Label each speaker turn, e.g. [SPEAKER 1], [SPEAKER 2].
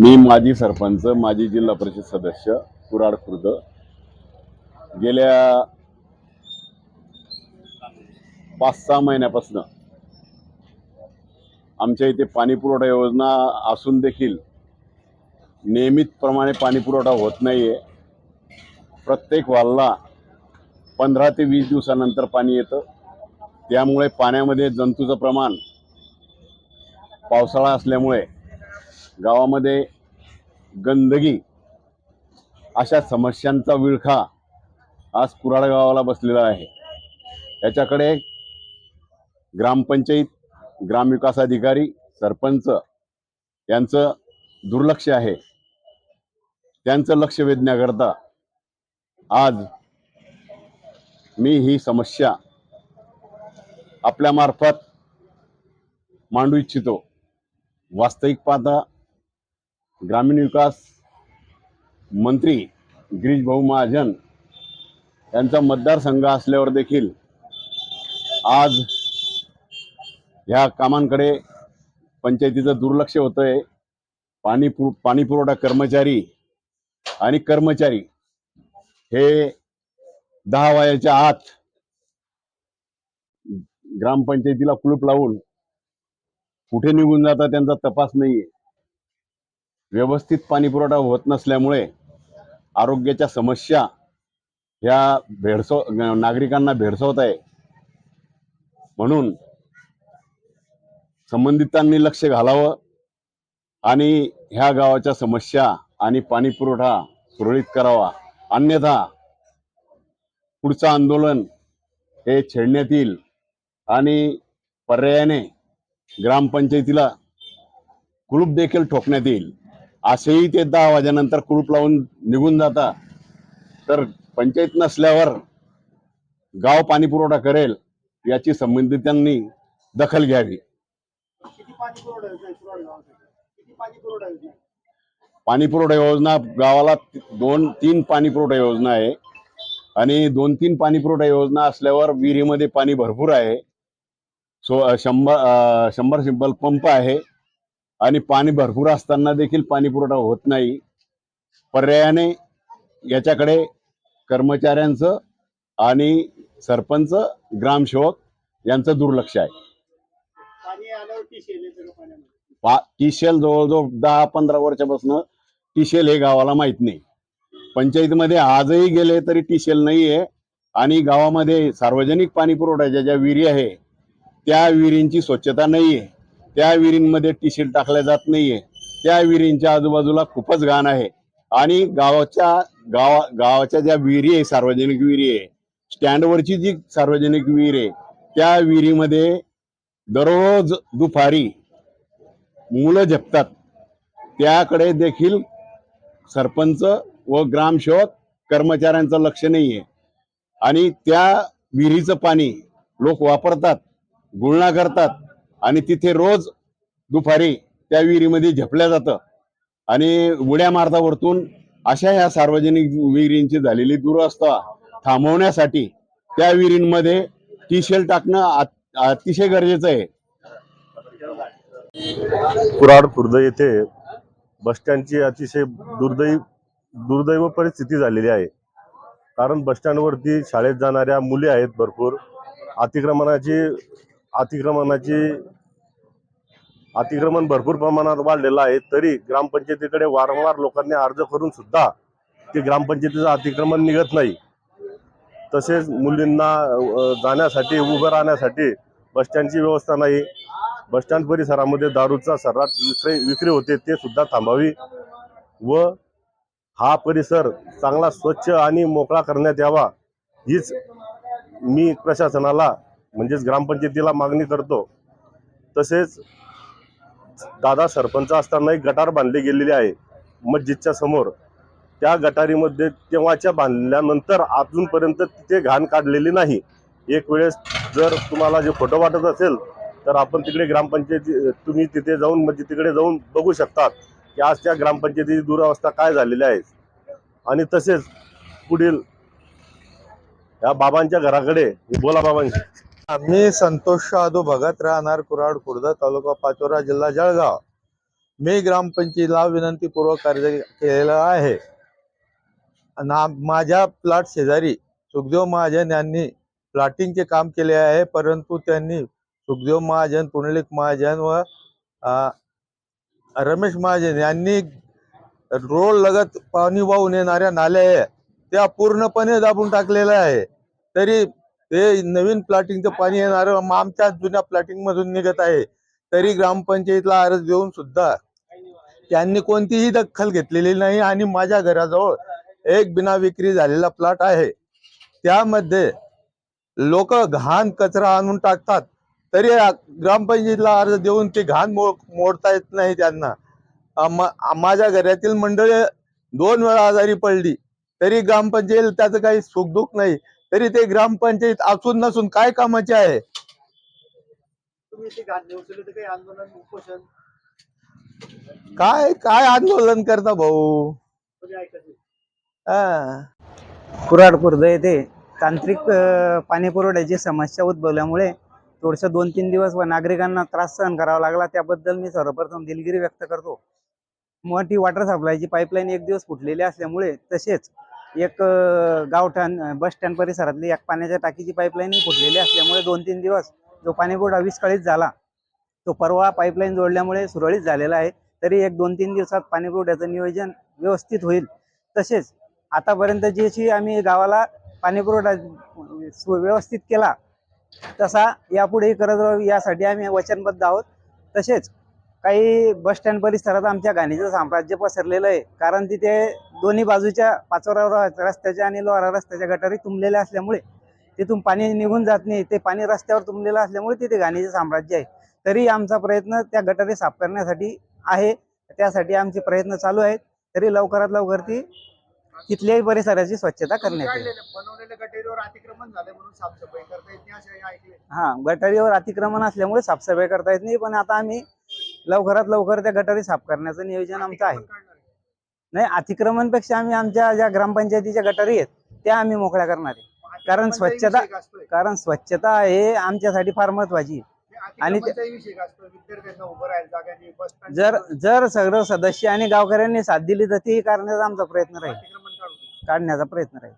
[SPEAKER 1] मी माजी सरपंच माजी जिल्हा परिषद सदस्य कुराड खुर्द. गेल्या पाच सहा महिन्यापासून आमच्या इथे पाणी पुरवठा योजना असून देखील नियमितप्रमाणे पाणी पुरवठा होत आहे प्रत्येक वालला पंधरा ते वीस दिवसानंतर पाणी येतं. त्यामुळे पाण्यामध्ये जंतूचं प्रमाण पावसाळा असल्यामुळे गावामध्ये गंदगी अशा समस्यांचा विळखा आज कुराड गावाला बसलेला आहे. त्याच्याकडे ग्रामपंचायत ग्रामविकास अधिकारी सरपंच यांचं दुर्लक्ष आहे. त्यांचं लक्ष वेधण्याकरता आज मी ही समस्या आपल्यामार्फत मांडू इच्छितो. वास्तविक पाहता ग्रामीण विकास मंत्री गिरीश भाऊ महाजन यांचा मतदारसंघ असल्यावर देखील आज ह्या कामांकडे पंचायतीचं दुर्लक्ष होतंय. पाणी पु पाणी पुरवठा कर्मचारी आणि कर्मचारी हे दहा वयाच्या आत ग्रामपंचायतीला कुलूप लावून कुठे निघून जातात त्यांचा तपास नाहीये. व्यवस्थित पाणीपुरवठा होत नसल्यामुळे आरोग्याच्या समस्या ह्या भेडसव नागरिकांना भेडसावत आहे. म्हणून संबंधितांनी लक्ष घालावं आणि ह्या गावाच्या समस्या आणि पाणीपुरवठा सुरळीत करावा. अन्यथा पुढचं आंदोलन हे छेडण्यात येईल आणि पर्यायाने ग्रामपंचायतीला कुलूप देखील ठोकण्यात येईल. असेही ते दहा वाजेनंतर कुलूप लावून निघून जाता. तर पंचायत नसल्यावर गाव पाणी पुरवठा करेल याची संबंधितांनी दखल घ्यावी.
[SPEAKER 2] पाणी पुरवठा योजना
[SPEAKER 1] गावाला दोन तीन पाणी पुरवठा योजना आहे. आणि दोन तीन पाणी पुरवठा योजना असल्यावर विहिरीमध्ये पाणी भरपूर आहे. सो शंभर शंभर सिंबल पंप आहे. आणि पाणी भरपूर असताना देखील पाणी पुरवठा होत नाही. पर्यायाने याच्याकडे कर्मचाऱ्यांचं आणि सरपंच ग्रामसेवक यांचं दुर्लक्ष आहे. टिशेल जवळजवळ दहा पंधरा वर्षापासून टिशेल हे गावाला माहीत नाही. पंचायतीमध्ये आजही गेले तरी टिशेल नाही आहे आणि गावामध्ये सार्वजनिक पाणी पुरवठ्याच्या ज्या विहिरी आहे त्या विहिरींची स्वच्छता नाही आहे त्या विहिरींमध्ये टिशेल टाकल्या जात नाहीये. त्या विहिरींच्या आजूबाजूला खूपच घाण आहे. आणि गावाच्या गावा गावाच्या ज्या विहिरी आहे सार्वजनिक विहिरी आहे स्टँडवरची जी सार्वजनिक विहीर आहे त्या विहिरीमध्ये दररोज दुपारी मुलं झपतात. त्याकडे देखील सरपंच व ग्रामसेवक कर्मचाऱ्यांचं लक्ष नाहीये. आणि त्या विहिरीचं पाणी लोक वापरतात गुळणा करतात. आणि तिथे रोज दुपारी त्या विहिरीमध्ये झेपल्या जातं. आणि उड्या मारता वरतून अशा ह्या सार्वजनिक विहिरींची झालेली दुरवस्था थांबवण्यासाठी त्या विहिरींमध्ये टीशेल टाकणं अतिशय गरजेचं आहे.
[SPEAKER 3] कुराड खुर्द येथे बसस्टँडची अतिशय दुर्दैव दुर्दैव परिस्थिती झालेली आहे. कारण बसस्टँडवरती शाळेत जाणाऱ्या मुली आहेत भरपूर. अतिक्रमणाची अतिक्रमणाची अतिक्रमण भरपूर प्रमाणात वाढलेलं आहे. तरी ग्रामपंचायतीकडे वारंवार लोकांनी अर्ज करून सुद्धा ते ग्रामपंचायतीचं अतिक्रमण निघत नाही. तसेच मुलींना जाण्यासाठी उभं राहण्यासाठी बसस्टँडची व्यवस्था नाही. बसस्टँड परिसरामध्ये दारूचा सर्रास विक्री विक्री होते ते सुद्धा थांबावी व हा परिसर चांगला स्वच्छ आणि मोकळा करण्यात यावा हीच मी प्रशासनाला म्हणजेच ग्रामपंचायतीला मागणी करतो. तसेच दादा सरपंच असताना एक गटार बांधले गेलेले आहे मस्जिदच्या समोर. त्या गटारीमध्ये तेव्हाच्या बांधल्यानंतर अजूनपर्यंत तिथे घाण काढलेली नाही. एक वेळेस जर तुम्हाला जे फोटो वाटत असेल तर आपण तिकडे ग्रामपंचायती तुम्ही तिथे जाऊन म्हणजे तिकडे जाऊन बघू शकतात की आज त्या ग्रामपंचायतीची दुरावस्था काय झालेली आहे. आणि तसेच पुढील या बाबांच्या घराकडे बोला बाबांशी
[SPEAKER 4] मी संतोष शादू भगत राहणार कुराड खुर्द तालुका पाचोरा जिल्हा जळगाव. मी ग्रामपंचायतीला विनंतीपूर्वक कार्य केलेला आहे. ना माझ्या प्लॉट शेजारी सुखदेव महाजन यांनी प्लॉटिंगचे काम केले आहे परंतु त्यांनी सुखदेव महाजन पुंडलिक महाजन व रमेश महाजन यांनी रोड लगत पाणी वाहून येणाऱ्या नाल्या त्या पूर्णपणे दाबून टाकलेल्या आहे. तरी ते नवीन प्लॅटिंगचं पाणी येणार आमच्या जुन्या प्लॅटिंग मधून निघत आहे. तरी ग्रामपंचायतीला अर्ज देऊन सुद्धा त्यांनी कोणतीही दखल घेतलेली नाही आणि माझ्या घराजवळ एक बिना विक्री झालेला प्लॉट आहे. त्यामध्ये लोक घाण कचरा आणून टाकतात. तरी ग्रामपंचायतीला अर्ज देऊन ते घाण मोडता येत नाही त्यांना. माझ्या घरातील मंडळी दोन वेळा आजारी पडली. तरी ग्रामपंचायत त्याचं काही सुखदुःख नाही. तरी ते ग्रामपंचायत असून नसून काय कामाचे आहे? काय काय आंदोलन करता भाऊ? हा.
[SPEAKER 5] कुराड खुर्द येथे तांत्रिक पाणी पुरवठ्याची समस्या उद्भवल्यामुळे थोडंसं दोन तीन दिवस व नागरिकांना त्रास सहन करावा लागला. त्याबद्दल मी सर्वप्रथम दिलगिरी व्यक्त करतो. मोठी वॉटर सप्लायची पाईपलाईन एक दिवस फुटलेली असल्यामुळे तसेच एक गावठाण बसस्टँड बस स्टँड परिसरातली एक पाण्याच्या टाकीची पाईपलाईनही फुटलेली असल्यामुळे दोन तीन दिवस जो पाणीपुरवठा विस्कळीत झाला तो परवा पाईपलाईन जोडल्यामुळे सुरळीत झालेला आहे. तरी एक दोन तीन दिवसात पाणीपुरवठ्याचं नियोजन व्यवस्थित होईल. तसेच आतापर्यंत जी आम्ही गावाला पाणीपुरवठा सु- व्यवस्थित केला तसा यापुढेही करत राहू यासाठी आम्ही वचनबद्ध आहोत. तसेच काही बस स्टँड परिसरात आमच्या घाणीचं साम्राज्य पसरलेलं आहे. कारण तिथे दोन्ही बाजूच्या पाचोरा रस्त्याच्या आणि लोहारा रस्त्याच्या गटारी तुंबलेल्या असल्यामुळे तिथून पाणी निघून जात नाही. ते पाणी रस्त्यावर तुंबलेलं असल्यामुळे तिथे घाणीचे साम्राज्य आहे. तरी आमचा प्रयत्न त्या गटारी साफ करण्यासाठी आहे. त्यासाठी आमचे प्रयत्न चालू आहेत. तरी लवकरात लवकर ती तिथल्याही परिसराची स्वच्छता करण्यात येईल.
[SPEAKER 2] काढलेलं बनवलेल्या गटेरीवर अतिक्रमण झालं म्हणून साफसफाई करता येत नाही असे ऐकले.
[SPEAKER 5] हा गटारीवर अतिक्रमण असल्यामुळे साफसफाई करता येत नाही. पण आता आम्ही लवकरात लवकर त्या गटारी साफ करण्याचं नियोजन आमचं आहे
[SPEAKER 2] अतिक्रमण.
[SPEAKER 5] नाही अतिक्रमणपेक्षा आम्ही आमच्या ज्या ग्रामपंचायतीच्या गटारी आहेत त्या आम्ही मोकळ्या करणार आहे कारण स्वच्छता-. कारण स्वच्छता हे आमच्यासाठी फार महत्वाची आहे. आणि जर जर सगळं सदस्य आणि गावकऱ्यांनी साथ दिली तर ती करण्याचा आमचा प्रयत्न राहील
[SPEAKER 2] अतिक्रमण काढू
[SPEAKER 5] काढण्याचा प्रयत्न राहील